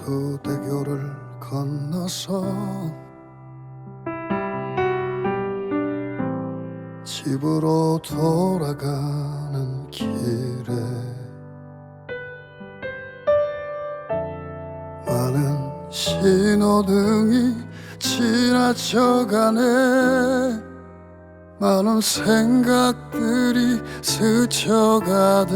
성수대교를 건너서 집으로 돌아가는 길에 많은 신호등이 지나쳐가네. 많은 생각들이 스쳐가듯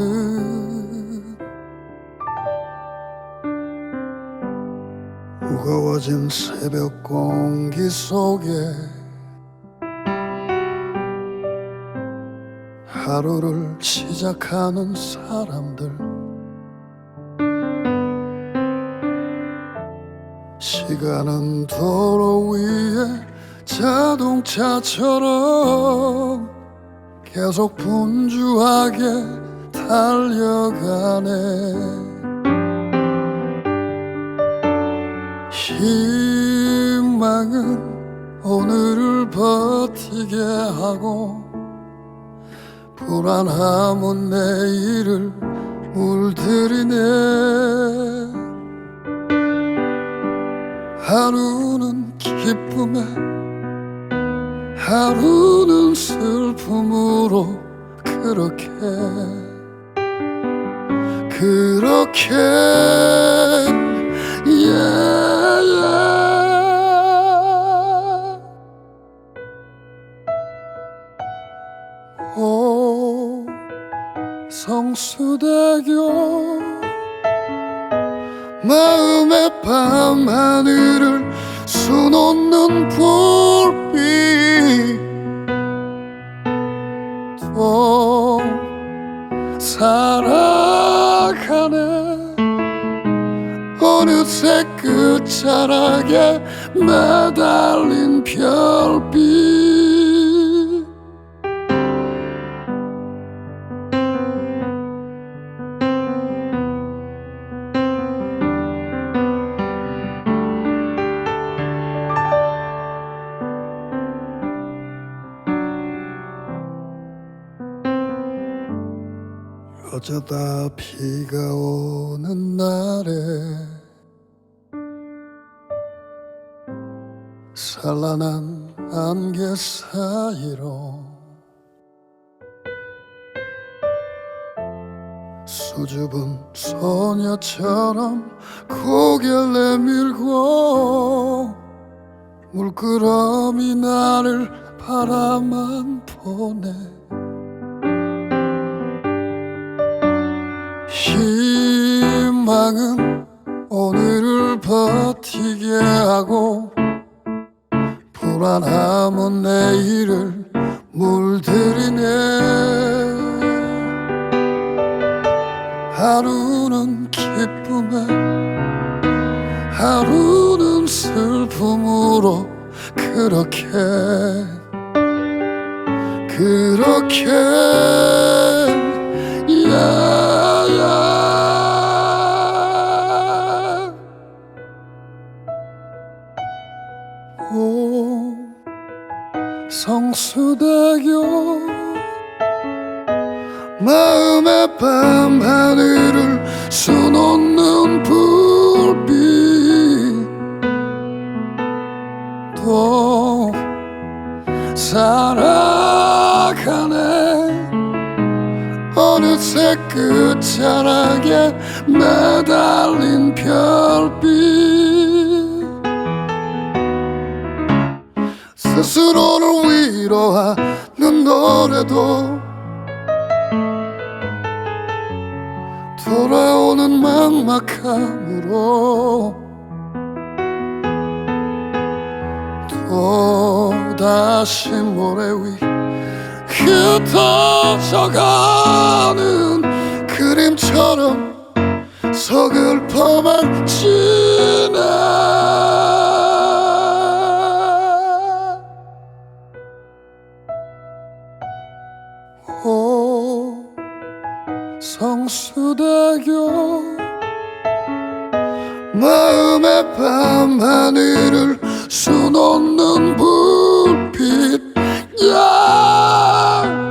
무거워진 새벽 공기 속에 하루를 시작하는 사람들. 시간은 도로 위에 자동차처럼 계속 분주하게 달려가네 희망은 오늘을 버티게 하고 불안함은 내일을 물들이네. 하루는 기쁨에 하루는 슬픔으로 그렇게 그렇게. yeah, 오 성수대교. 마음의 밤하늘을 수놓는 불빛. 또 살아가네. 어느새 끝자락에 매달린 별빛 어쩌다 비가 오는 날에 산란한 안개 사이로 수줍은 소녀처럼 고개를 내밀고 물끄러미 나를 바라만 보네 희망은 오늘을 버티게 하고 불안함은 내일을 물들이네. 하루는 기쁨에 하루는 슬픔으로 그렇게 그렇게. 야 오 성수대교. 마음의 밤하늘을 수놓는 불빛. 또 살아가네. 어느새 끝자락에 매달린 별빛 스스로를 위로하는 노래도 돌아오는 막막함으로 또 다시 모래 위 흩어져가는 그림처럼 서글퍼만 지 성수대교. 마음의 밤하늘을 수놓는 불빛 야또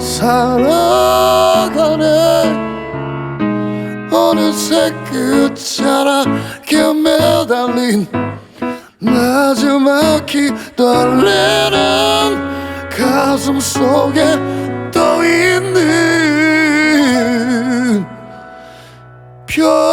살아가네. 이제 끝자락에 매달린 마지막히 떨리는 가슴 속에 또 있는 별